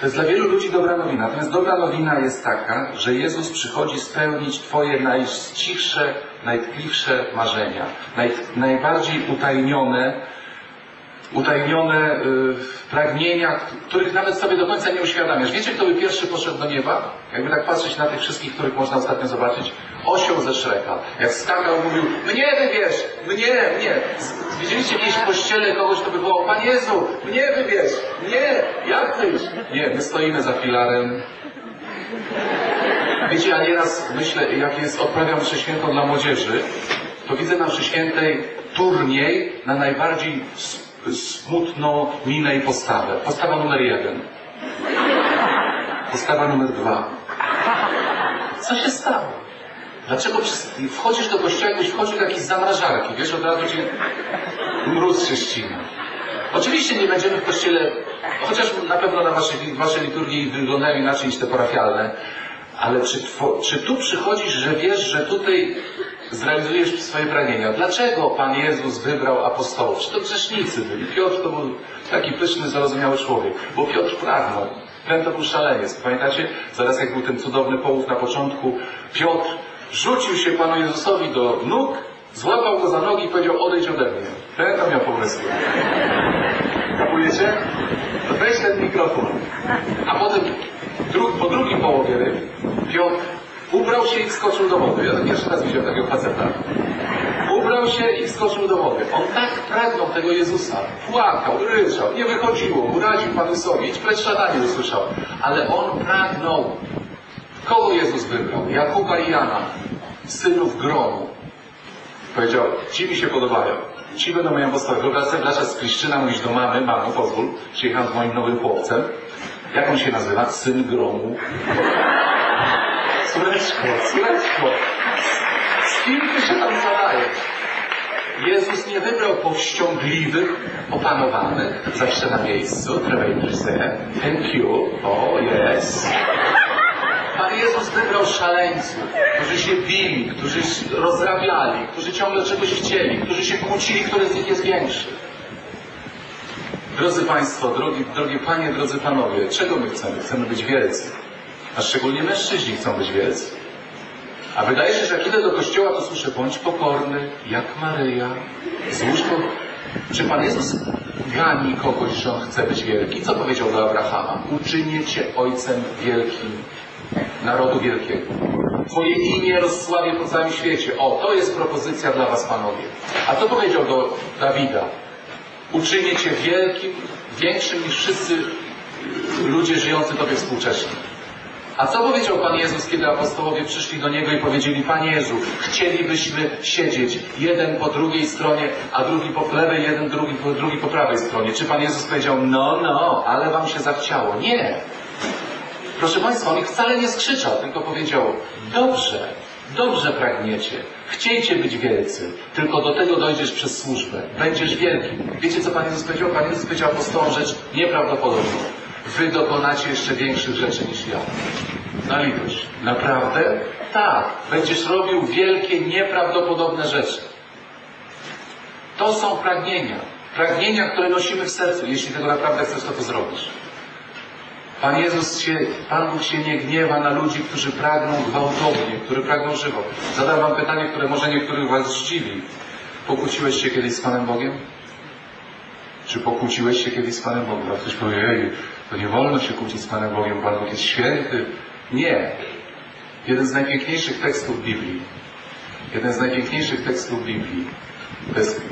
To jest dla wielu ludzi dobra nowina. Natomiast dobra nowina jest taka, że Jezus przychodzi spełnić Twoje najcichsze, najtkliwsze marzenia, naj, najbardziej utajnione, utajnione y, pragnienia, których nawet sobie do końca nie uświadamiasz. Wiecie, kto by pierwszy poszedł do nieba? Jakby tak patrzeć na tych wszystkich, których można ostatnio zobaczyć. Osioł ze Szreka. Jak skakał, mówił, mnie wybierz, mnie, mnie. Widzieliście gdzieś w kościele kogoś, kto by wołał, Pan Jezu, mnie wybierz, mnie, jak tyś? Nie, my stoimy za filarem. Wiecie, ja nieraz myślę, jak jest odprawiam mszę świętą dla młodzieży, to widzę na mszy świętej turniej na najbardziej smutną minę i postawę. Postawa numer jeden. Postawa numer dwa. Co się stało? Dlaczego wchodzisz do kościoła, jakbyś wchodził do jakiejś zamrażarki, wiesz, od razu cię mróz się ścina. Oczywiście nie będziemy w kościele, chociaż na pewno na waszej, wasze liturgii wyglądają inaczej niż te parafialne, ale czy, czy tu przychodzisz, że wiesz, że tutaj zrealizujesz swoje pragnienia? Dlaczego Pan Jezus wybrał apostołów? Czy to grzesznicy byli? Piotr to był taki pyszny, zarozumiały człowiek, bo Piotr pragnął. Ten to był szaleniec. Pamiętacie? Zaraz jak był ten cudowny połów na początku, Piotr rzucił się Panu Jezusowi do nóg, złapał go za nogi i powiedział odejdź ode mnie. Ten to miał pomysły. Kapujecie? To weź ten mikrofon. A potem po drugim połowie Piotr ubrał się i wskoczył do wody. Ja pierwszy raz widziałem takiego faceta. Ubrał się i wskoczył do wody. On tak pragnął tego Jezusa. Płakał, ryczał, nie wychodziło, uraził Panu sobie, idź szatanie usłyszał. Ale on pragnął. Kogo Jezus wybrał? Jakuba i Jana, synów gromu. Powiedział, ci mi się podobają. Ci będą moją postawią. Wyobraź sobie, z Kryszczyna mówisz do mamy, mamo, pozwól, przyjechałem z moim nowym chłopcem. Jak on się nazywa? Syn gromu. Córeczko, córeczko. Z kim ty się tam zadajesz? Jezus nie wybrał powściągliwych, opanowanych, zawsze na miejscu, tremendrze, thank you, o yes. Pan Jezus wybrał szaleńców, którzy się bili, którzy rozrabiali, którzy ciągle czegoś chcieli, którzy się kłócili, który z nich jest większy. Drodzy Państwo, drogi, drogie Panie, drodzy Panowie, czego my chcemy? Chcemy być wielcy. A szczególnie mężczyźni chcą być wielcy. A wydaje się, że jak idę do kościoła, to słyszę, bądź pokorny, jak Maryja, złóż to. Czy Pan Jezus gani kogoś, że On chce być wielki? Co powiedział do Abrahama? Uczynię Cię ojcem wielkim, narodu wielkiego. Twoje imię rozsławię po całym świecie. O, to jest propozycja dla Was, Panowie. A to powiedział do Dawida. Uczynię Cię wielkim, większym niż wszyscy ludzie żyjący Tobie współcześnie. A co powiedział Pan Jezus, kiedy apostołowie przyszli do Niego i powiedzieli, Panie Jezu, chcielibyśmy siedzieć jeden po drugiej stronie, a drugi po lewej, jeden drugi drugi po prawej stronie. Czy Pan Jezus powiedział, no, no, ale Wam się zachciało? Nie. Proszę Państwa, On ich wcale nie skrzyczał, tylko powiedział, dobrze, dobrze pragniecie, chciejcie być wielcy, tylko do tego dojdziesz przez służbę, będziesz wielkim. Wiecie, co Pan Jezus powiedział? Pan Jezus powiedział apostołom rzecz nieprawdopodobną. Wy dokonacie jeszcze większych rzeczy niż ja. Na litość. Naprawdę? Tak. Będziesz robił wielkie, nieprawdopodobne rzeczy. To są pragnienia. Pragnienia, które nosimy w sercu. Jeśli tego naprawdę chcesz, to to zrobisz. Pan Jezus się, Pan Bóg się nie gniewa na ludzi, którzy pragną gwałtownie, którzy pragną żywo. Zadam wam pytanie, które może niektórych was zdziwi. Pokłóciłeś się kiedyś z Panem Bogiem? Czy pokłóciłeś się kiedyś z Panem Bogiem? A ktoś powie, ej, to nie wolno się kłócić z Panem Bogiem, Pan Bóg jest święty. Nie. Jeden z najpiękniejszych tekstów Biblii, jeden z najpiękniejszych tekstów Biblii, to jest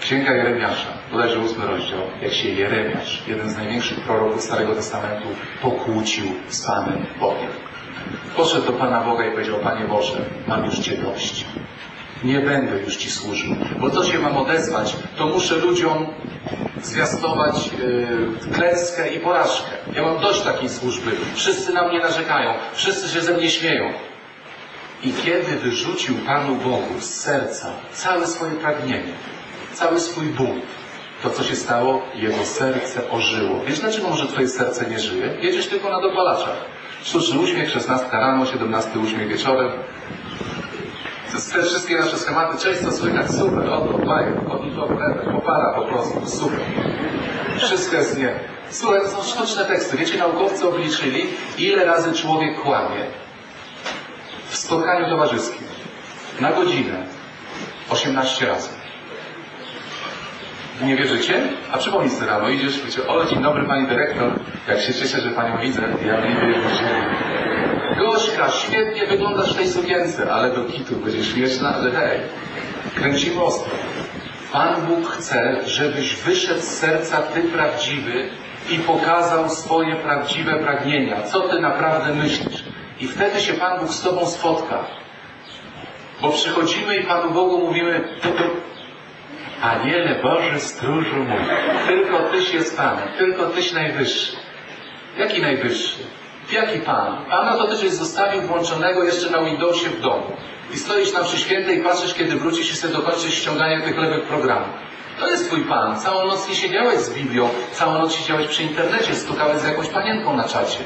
Księga Jeremiasza, bodajże ósmy rozdział, jak się Jeremiasz, jeden z największych proroków Starego Testamentu, pokłócił z Panem Bogiem. Poszedł do Pana Boga i powiedział, Panie Boże, mam już Cię dość. Nie będę już Ci służył, bo co się mam odezwać, to muszę ludziom zwiastować yy, klęskę i porażkę. Ja mam dość takiej służby. Wszyscy na mnie narzekają, wszyscy się ze mnie śmieją. I kiedy wyrzucił Panu Bogu z serca całe swoje pragnienie, cały swój bunt, to co się stało? Jego serce ożyło. Wiesz dlaczego może Twoje serce nie żyje? Jedziesz tylko na dopalaczach. Sztuczny uśmiech, 16 rano, 17 uśmiech wieczorem. Te wszystkie nasze schematy, co słychać, super, oto, fajnie, oto, popara po prostu, super. Wszystko jest nie. Słuchaj, to są sztuczne teksty. Wiecie, naukowcy obliczyli, ile razy człowiek kłamie w spotkaniu towarzyskim. Na godzinę. 18 razy. Nie wierzycie? A przypomnij sobie rano, idziesz, wiecie, o dzień dobry pani dyrektor, jak się cieszę, że panią widzę, ja nie wierzę. Gośka, świetnie wyglądasz w tej sukience, ale do kitu będzie śmieszna, ale hej, kręcimy ostro. Pan Bóg chce, żebyś wyszedł z serca Ty prawdziwy i pokazał swoje prawdziwe pragnienia, co Ty naprawdę myślisz. I wtedy się Pan Bóg z Tobą spotka. Bo przychodzimy i Panu Bogu mówimy, Aniele Boży, stróżu mój, tylko Tyś jest Panem, tylko Tyś najwyższy. Jaki najwyższy? Jaki Pan? Pana to Tyś zostawił włączonego jeszcze na Windowsie w domu. I stoisz tam przy świętej i patrzysz, kiedy wrócisz i sobie dokończysz ściąganie tych lewych programów. To jest Twój Pan. Całą noc nie siedziałeś z Biblią, całą noc siedziałeś przy internecie, stukałeś z jakąś panienką na czacie.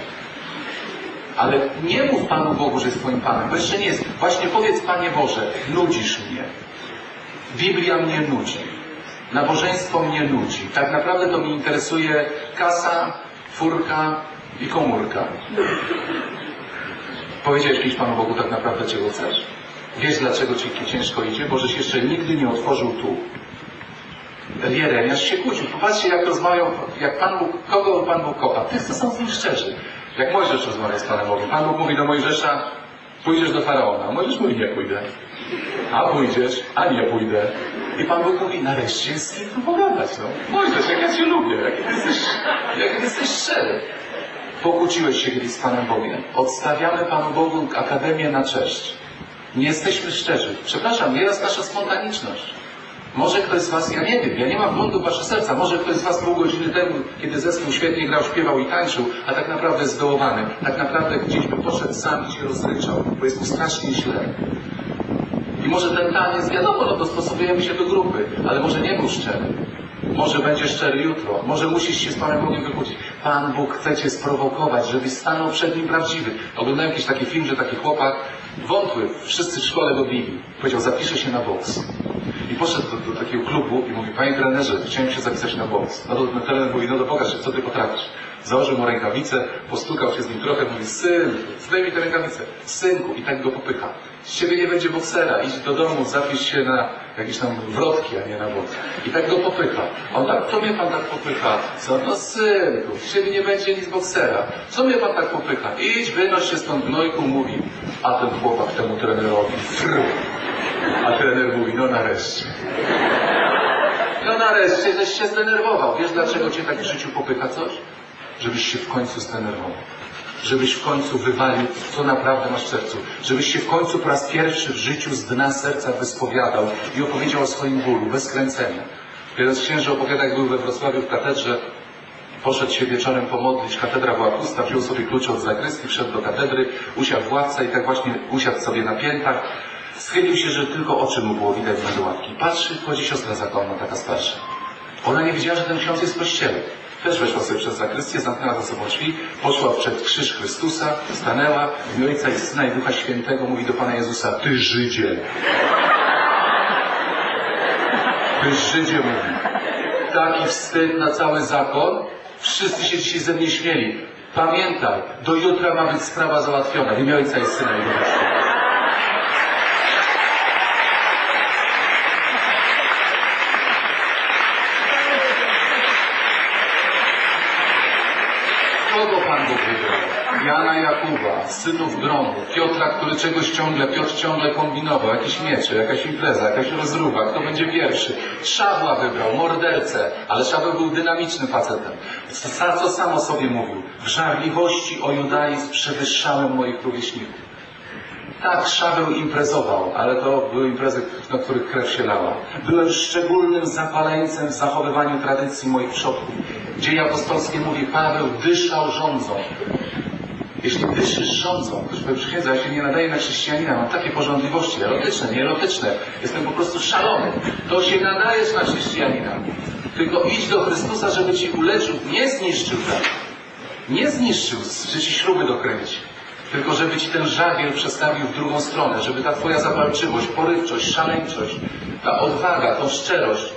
Ale nie mów Panu Bogu, że jest Twoim Panem, bo jeszcze nie jest. Właśnie powiedz, Panie Boże, nudzisz mnie. Biblia mnie nudzi. Nabożeństwo mnie nudzi. Tak naprawdę to mnie interesuje kasa, furka i komórka. Powiedziałeś kiedyś Panu Bogu tak naprawdę, czego chcesz? Wiesz, dlaczego Ci ciężko idzie? Bo żeś jeszcze nigdy nie otworzył tu. Jeremiasz się kłócił. Popatrzcie, jak rozmawiał, jak Pan Bóg, kogo Pan Bóg. Tych, co są z nim szczerzy. Jak Mojżesz rozmawia z Panem Bogiem. Pan Bóg mówi do Mojżesza, pójdziesz do Faraona. Mojżesz mówi, nie pójdę. A pójdziesz, a nie pójdę. I Pan Bóg mówi, nareszcie jest z kim tu pogadać. No. Mojżesz, jak ja Cię lubię, jak ty jesteś, jak ty jesteś szczery. Pokłóciłeś się kiedyś z Panem Bogiem. Odstawiamy Panu Bogu Akademię na cześć. Nie jesteśmy szczerzy. Przepraszam, jest nasza spontaniczność. Może ktoś z Was, ja nie wiem, ja nie mam w Wasze serca, może ktoś z Was pół godziny temu, kiedy zespół świetnie grał, śpiewał i tańczył, a tak naprawdę jest zdołowany. Tak naprawdę gdzieś by poszedł sam i się rozryczał, bo jest mu strasznie źle. I może ten taniec, wiadomo, no dostosowujemy się do grupy, ale może nie był szczery. Może będzie szczery jutro, może musisz się z Panem Bogiem wykłócić. Pan Bóg chce Cię sprowokować, żebyś stanął przed Nim prawdziwy. Oglądałem jakiś taki film, że taki chłopak wątły, wszyscy w szkole go bili. Powiedział, zapiszę się na boks. I poszedł do, do takiego klubu i mówi, panie trenerze, chciałem się zapisać na boks. No to trener mówi, no to pokaż, co ty potrafisz. Założył mu rękawice, postukał się z nim trochę, mówi, syn, zdejmij te rękawice, synku, i tak go popycha. Z ciebie nie będzie boksera, idź do domu, zapisz się na jakieś tam wrotki, a nie na boks. I tak go popycha. On tak, to mnie pan tak popycha? Co? No synku, z ciebie nie będzie nic boksera. Co mnie pan tak popycha? Idź, wynoś się stąd, gnojku, mówi. A ten chłopak temu trenerowi, fru. A trener mówi, no nareszcie. No nareszcie, żeś się zdenerwował. Wiesz, dlaczego cię tak w życiu popycha coś? Żebyś się w końcu zdenerwował. Żebyś w końcu wywalił, co naprawdę masz w sercu. Żebyś się w końcu po raz pierwszy w życiu z dna serca wyspowiadał i opowiedział o swoim bólu, bez kręcenia. Jeden z księży opowiada, jak był we Wrocławiu w katedrze, poszedł się wieczorem pomodlić, katedra była pusta, wziął sobie klucze od zakrystii, wszedł do katedry, usiadł w ławce i tak właśnie usiadł sobie na piętach, Schylił się, że tylko oczy mu było widać z ławki. Patrzy, wchodzi siostra zakonna, taka starsza. Ona nie wiedziała, że ten ksiądz jest w kościele. Też weszła sobie przez zakrystię, zamknęła za sobą drzwi, poszła przed krzyż Chrystusa, stanęła, w Ojca i Syna i Ducha Świętego mówi do Pana Jezusa, Ty Żydzie. Ty Żydzie mówi. Taki wstyd na cały zakon. Wszyscy się dzisiaj ze mnie śmieli. Pamiętaj, do jutra ma być sprawa załatwiona. W imię Ojca i Syna i Ducha Świętego. Kogo Pan Bóg wybrał? Jana Jakuba, synów gromu, Piotra, który czegoś ciągle, Piotr ciągle kombinował, jakieś miecze, jakaś impreza, jakaś rozruba, kto będzie pierwszy. Szawła wybrał, mordercę, ale Szaweł był dynamicznym facetem. Co, co sam o sobie mówił? W żarliwości o judaizm przewyższałem moich rówieśników. Tak, Szaweł imprezował, ale to były imprezy, na których krew się lała. Byłem szczególnym zapaleńcem w zachowywaniu tradycji moich przodków. Dzieje apostolskie mówi, Paweł dyszał rządzą. Jeśli dyszysz rządzą, to przychodzi, ja się nie nadaję na chrześcijanina, mam takie porządliwości, erotyczne, nieerotyczne, jestem po prostu szalony, to się nadajesz na chrześcijanina. Tylko idź do Chrystusa, żeby ci uleczył, nie zniszczył tak. Nie zniszczył, że ci śruby dokręci tylko żeby ci ten żagiel przestawił w drugą stronę, żeby ta twoja zapalczywość, porywczość, szaleńczość, ta odwaga, tą szczerość